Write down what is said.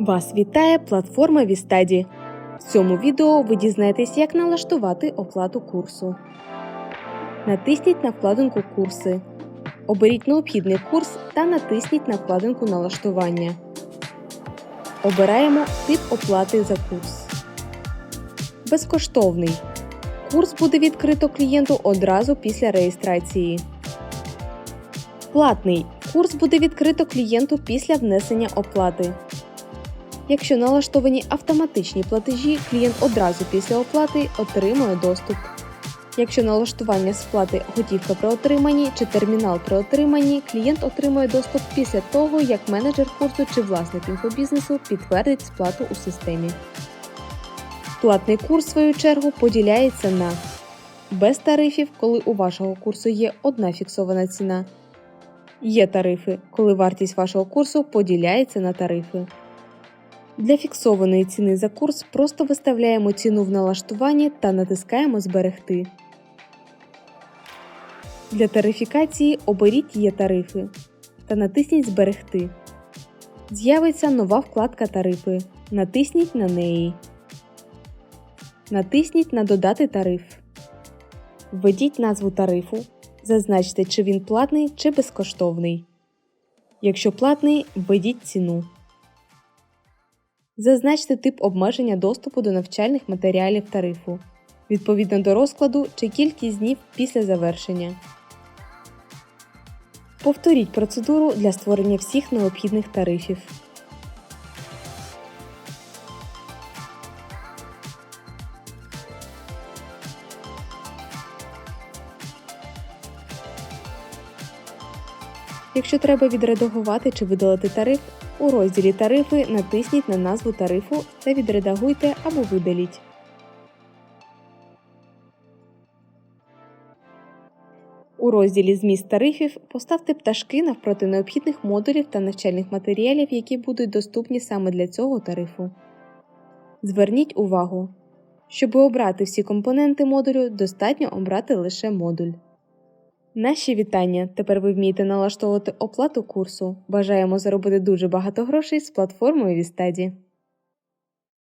Вас вітає платформа Вістаді. В цьому відео ви дізнаєтесь, як налаштувати оплату курсу. Натисніть на вкладинку Курси. Оберіть необхідний курс та натисніть на вкладинку Налаштування. Обираємо тип оплати за курс. Безкоштовний. Курс буде відкрито клієнту одразу після реєстрації. Платний. Курс буде відкрито клієнту після внесення оплати. Якщо налаштовані автоматичні платежі, клієнт одразу після оплати отримує доступ. Якщо налаштування сплати готівка при отриманні чи термінал при отриманні, клієнт отримує доступ після того, як менеджер курсу чи власник інфобізнесу підтвердить сплату у системі. Платний курс, в свою чергу, поділяється на без тарифів, коли у вашого курсу є одна фіксована ціна. Є тарифи, коли вартість вашого курсу поділяється на тарифи. Для фіксованої ціни за курс просто виставляємо ціну в налаштуванні та натискаємо Зберегти. Для тарифікації оберіть Є тарифи та натисніть Зберегти. З'явиться нова вкладка Тарифи. Натисніть на неї. Натисніть на Додати тариф. Введіть назву тарифу. Зазначте, чи він платний чи безкоштовний. Якщо платний, введіть ціну. Зазначте тип обмеження доступу до навчальних матеріалів тарифу відповідно до розкладу чи кількість днів після завершення. Повторіть процедуру для створення всіх необхідних тарифів. Якщо треба відредагувати чи видалити тариф, у розділі Тарифи натисніть на назву тарифу та відредагуйте або видаліть. У розділі Зміст тарифів поставте пташки навпроти необхідних модулів та навчальних матеріалів, які будуть доступні саме для цього тарифу. Зверніть увагу, щоб обрати всі компоненти модулю, достатньо обрати лише модуль. Наші вітання! Тепер ви вмієте налаштовувати оплату курсу. Бажаємо заробити дуже багато грошей з платформою Вістаді.